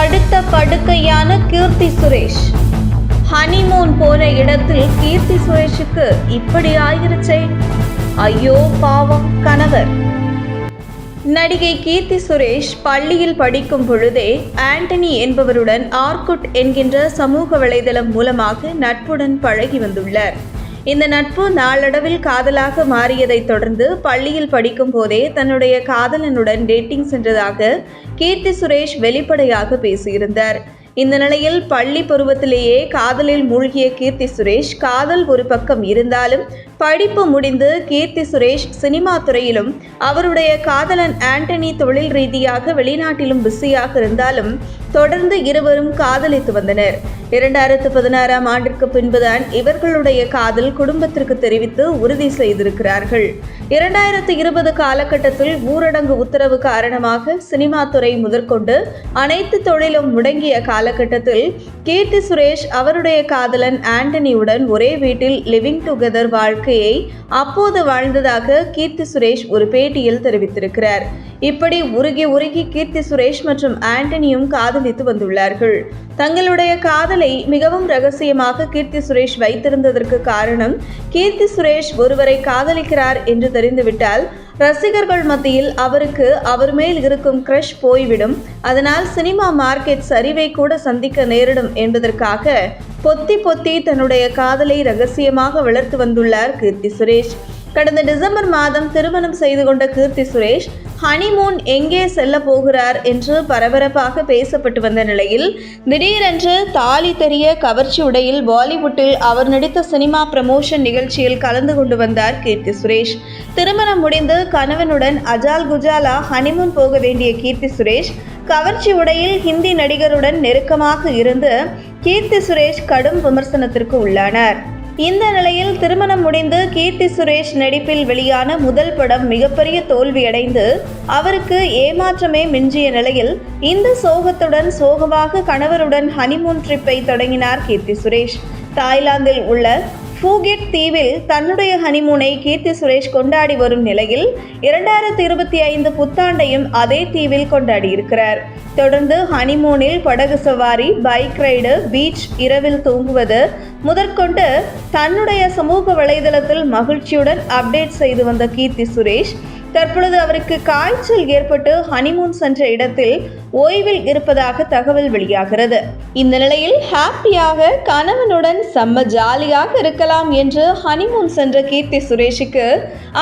படுத்த படுக்கையான கீர்த்தி சுரேஷ். ஹனிமூன் போன இடத்தில் கீர்த்தி சுரேஷுக்கு இப்படி ஆயிருச்சே? ஐயோ பாவம் கணவர். நடிகை கீர்த்தி சுரேஷ் பள்ளியில் படிக்கும் பொழுதே ஆண்டனி என்பவருடன் ஆர்குட் என்கின்ற சமூக வலைதளம் மூலமாக நட்புடன் பழகி வந்துள்ளார். இந்த நட்பு நாளடைவில் காதலாக மாறியதைத் தொடர்ந்து பள்ளியில் படிக்கும் போதே தன்னுடைய காதலனுடன் டேட்டிங் சென்றதாக கீர்த்தி சுரேஷ் வெளிப்படையாக பேசியிருந்தார். இந்த நிலையில் பள்ளி பருவத்திலேயே காதலில் மூழ்கிய கீர்த்தி சுரேஷ் காதல் ஒரு பக்கம் இருந்தாலும் படிப்பு முடிந்து கீர்த்தி சுரேஷ் சினிமா துறையிலும் அவருடைய காதலன் ஆண்டனி தொழில் ரீதியாக வெளிநாட்டிலும் பிஸியாக இருந்தாலும் தொடர்ந்து இருவரும் காதலித்து வந்தனர். இரண்டாயிரத்து பதினாறாம் ஆண்டிற்கு பின்புதான் இவர்களுடைய காதல் குடும்பத்திற்கு தெரிவித்து உறுதி செய்திருக்கிறார்கள். இரண்டாயிரத்து இருபது காலகட்டத்தில் ஊரடங்கு உத்தரவு காரணமாக சினிமா துறை முதற்கொண்டு அனைத்து தொழிலும் முடங்கிய காலகட்டத்தில் கீர்த்தி சுரேஷ் அவருடைய காதலன் ஆண்டனியுடன் ஒரே வீட்டில் லிவிங் டுகெதர் வாழ்க்கையை அப்போது வாழ்ந்ததாக கீர்த்தி சுரேஷ் ஒரு பேட்டியில் தெரிவித்திருக்கிறார். இப்படி உருகி உருகி கீர்த்தி சுரேஷ் மற்றும் ஆண்டனியும் காதலித்து வந்துள்ளார்கள். தங்களுடைய காதலை மிகவும் ரகசியமாக கீர்த்தி சுரேஷ் வைத்திருந்ததற்கு காரணம் கீர்த்தி சுரேஷ் ஒருவரை காதலிக்கிறார் என்று தெரிந்துவிட்டால் ரசிகர்கள் மத்தியில் அவருக்கு அவர் மேல் இருக்கும் க்ரஷ் போய்விடும். அதனால் சினிமா மார்க்கெட் சரிவை கூட சந்திக்க நேரிடும் என்பதற்காக பொத்தி பொத்தி தன்னுடைய காதலை ரகசியமாக வளர்த்து வந்துள்ளார் கீர்த்தி சுரேஷ். கடந்த டிசம்பர் மாதம் திருமணம் செய்து கொண்ட கீர்த்தி சுரேஷ் ஹனிமூன் எங்கே செல்ல போகிறார் என்று பரபரப்பாக பேசப்பட்டு வந்த நிலையில் திடீரென்று தாலி தெரிய கவர்ச்சி உடையில் பாலிவுட்டில் அவர் நடித்த சினிமா ப்ரமோஷன் நிகழ்ச்சியில் கலந்து கொண்டு வந்தார் கீர்த்தி சுரேஷ். திருமணம் முடிந்து கணவனுடன் அஜால் குஜாலா ஹனிமூன் போக வேண்டிய கீர்த்தி சுரேஷ் கவர்ச்சி உடையில் ஹிந்தி நடிகருடன் நெருக்கமாக இருந்து கீர்த்தி சுரேஷ் கடும் விமர்சனத்திற்கு உள்ளானார். இந்த நிலையில் திருமணம் முடிந்து கீர்த்தி சுரேஷ் நடிப்பில் வெளியான முதல் படம் மிகப்பெரிய தோல்வியடைந்து அவருக்கு ஏமாற்றமே மிஞ்சிய நிலையில் இந்த சோகத்துடன் சோகமாக கணவருடன் ஹனிமூன் ட்ரிப்பை தொடங்கினார் கீர்த்தி சுரேஷ். தாய்லாந்தில் உள்ள ஃபூகெட் தீவில் தன்னுடைய ஹனிமூனை கீர்த்தி சுரேஷ் கொண்டாடி வரும் நிலையில் இரண்டாயிரத்தி இருபத்தி ஐந்து புத்தாண்டையும் அதே தீவில் கொண்டாடியிருக்கிறார். தொடர்ந்து ஹனிமூனில் படகு சவாரி பைக் ரைடு பீச் இரவில் தூங்குவது முதற்கொண்டு தன்னுடைய சமூக வலைதளத்தில் மகிழ்ச்சியுடன் அப்டேட் செய்து வந்த கீர்த்தி சுரேஷ் தற்பொழுது அவருக்கு காய்ச்சல் ஏற்பட்டு ஹனிமூன் சென்ற இடத்தில் ஓய்வில் இருப்பதாக தகவல் வெளியாகிறது. இந்த நிலையில் ஹாப்பியாக கணவனுடன் செம்ம ஜாலியாக இருக்கலாம் என்று ஹனிமூன் சென்ற கீர்த்தி சுரேஷுக்கு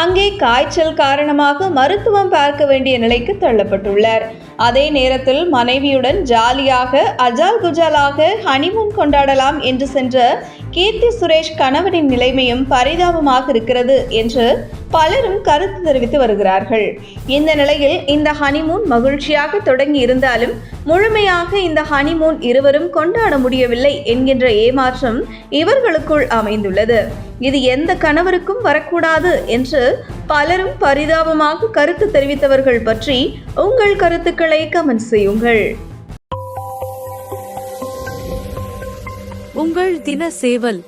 அங்கே காய்ச்சல் காரணமாக மருத்துவம் பார்க்க வேண்டிய நிலைக்கு தள்ளப்பட்டுள்ளார். அதே நேரத்தில் மனைவியுடன் ஜாலியாக அஜால் குஜாலாக ஹனிமூன் கொண்டாடலாம் என்று சென்ற கீர்த்தி சுரேஷ் கணவனின் நிலைமையும் பரிதாபமாக இருக்கிறது என்று பலரும் கருத்து தெரிவித்து வருகிறார்கள். இந்த நிலையில் இந்த ஹனிமூன் மகிழ்ச்சியாக தொடங்கி இருந்தாலும் முழுமையாக இந்த ஹனிமூன் இருவரும் கொண்டாட முடியவில்லை என்கின்ற ஏமாற்றம் இவர்களுக்குள் அமைந்துள்ளது. இது எந்த கணவருக்கும் வரக்கூடாது என்று பலரும் பரிதாபமாக கருத்து தெரிவித்தவர்கள் பற்றி உங்கள் கருத்துக்களை கமெண்ட் செய்யுங்கள். உங்கள் தின சேவல்